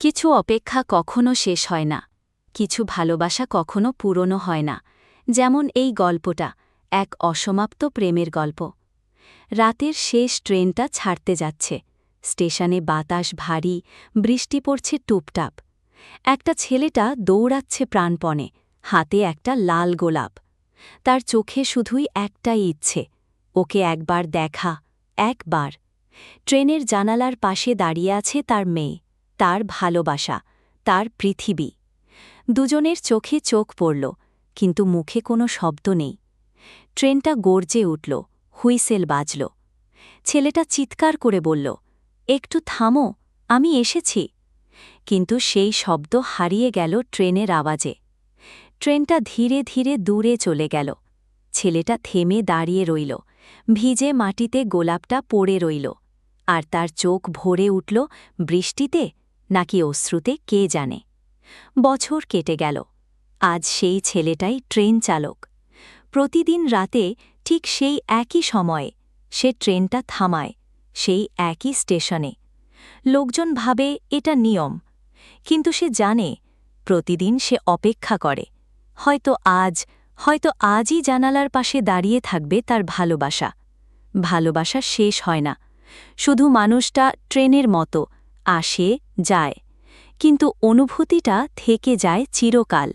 কিছু অপেক্ষা কখনো শেষ হয় না, কিছু ভালোবাসা কখনো পুরনো হয় না। যেমন এই গল্পটা, এক অসমাপ্ত প্রেমের গল্প। রাতের শেষ ট্রেনটা ছাড়তে যাচ্ছে। স্টেশনে বাতাস ভারী, বৃষ্টি পড়ছে টুপটাপ। একটা ছেলেটা দৌড়াচ্ছে প্রাণপণে, হাতে একটা লাল গোলাপ। তার চোখে শুধুই একটাই ইচ্ছে, ওকে একবার দেখা, একবার। ট্রেনের জানালার পাশে দাঁড়িয়ে আছে তার মেয়ে। তার ভালোবাসা, তার পৃথিবী। দুজনের চোখে চোখ পড়ল, কিন্তু মুখে কোনো শব্দ নেই। ট্রেনটা গর্জে উঠল, হুইসেল বাজল। ছেলেটা চিৎকার করে বলল, একটু থামো, আমি এসেছি। কিন্তু সেই শব্দ হারিয়ে গেল ট্রেনের আওয়াজে। ট্রেনটা ধীরে ধীরে দূরে চলে গেল। ছেলেটা থেমে দাঁড়িয়ে রইল, ভিজে মাটিতে গোলাপটা পড়ে রইল। আর তার চোখ ভরে উঠল, বৃষ্টিতে? নাকি অশ্রুতে কে জানে। বছর কেটে গেল। আজ সেই ছেলেটাই ট্রেন চালক। প্রতিদিন রাতে ঠিক সেই একই সময়ে সে ট্রেনটা থামায়, সেই একই স্টেশনে। লোকজন ভাবে এটা নিয়ম, কিন্তু সে জানে প্রতিদিন সে অপেক্ষা করে। হয়তো আজ, হয়তো আজই জানালার পাশে দাঁড়িয়ে থাকবে তার ভালোবাসা। ভালোবাসা শেষ হয় না। শুধু মানুষটা ট্রেনের মতো আসে যায়। কিন্তু অনুভূতিটা থেকে যায় চিরকাল।